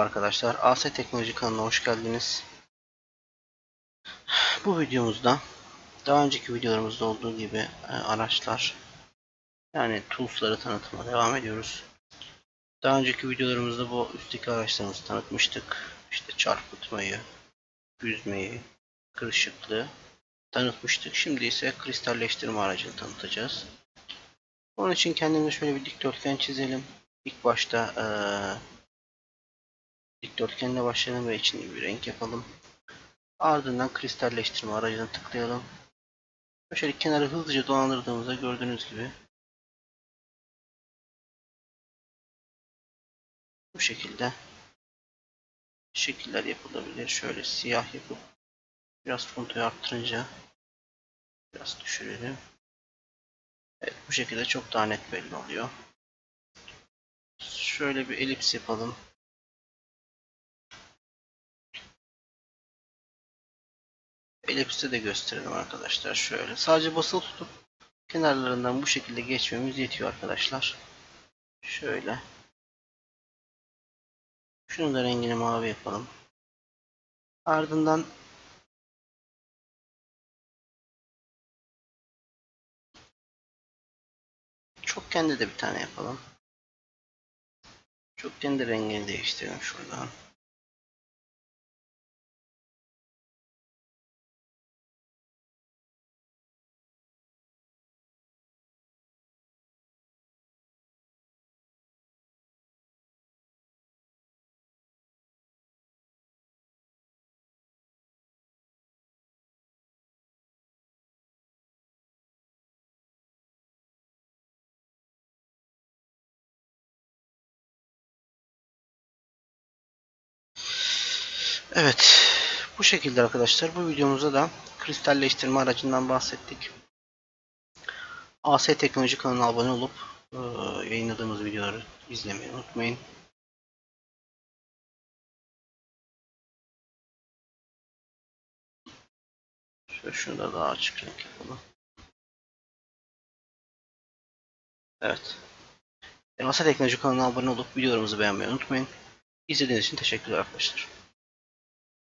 Arkadaşlar AS Teknoloji kanalına hoş geldiniz. Bu videomuzda daha önceki videolarımızda olduğu gibi e, araçlar yani tools'ları tanıtmaya devam ediyoruz. Daha önceki videolarımızda bu üstteki araçlarımızı tanıtmıştık. İşte çarpıtmayı, yüzmeyi, kırışıklığı tanıtmıştık. Şimdi ise kristalleştirme aracını tanıtacağız. Onun için kendimize şöyle bir dikdörtgen çizelim. İlk başta eee dikdörtgenle başlayalım ve içinde bir renk yapalım. Ardından kristalleştirme aracına tıklayalım. Şöyle kenarı hızlıca dolandırdığımızda gördüğünüz gibi bu şekilde şekiller yapılabilir. Şöyle siyah yapıp biraz fontoyu arttırınca biraz düşürelim. Evet bu şekilde çok daha net belli oluyor. Şöyle bir elips yapalım. Elips'te de gösterelim arkadaşlar. Şöyle sadece basılı tutup kenarlarından bu şekilde geçmemiz yetiyor arkadaşlar. Şöyle. Şunu da rengini mavi yapalım. Ardından çok kendi de bir tane yapalım. Çok kendi rengini değiştirelim şuradan. Evet. Bu şekilde arkadaşlar. Bu videomuzda da kristalleştirme aracından bahsettik. AS Teknoloji kanalına abone olup e, yayınladığımız videoları izlemeyi unutmayın. Şöyle şunu da daha açık renk yapalım. Evet. AS Teknoloji kanalına abone olup videolarımızı beğenmeyi unutmayın. İzlediğiniz için teşekkürler arkadaşlar.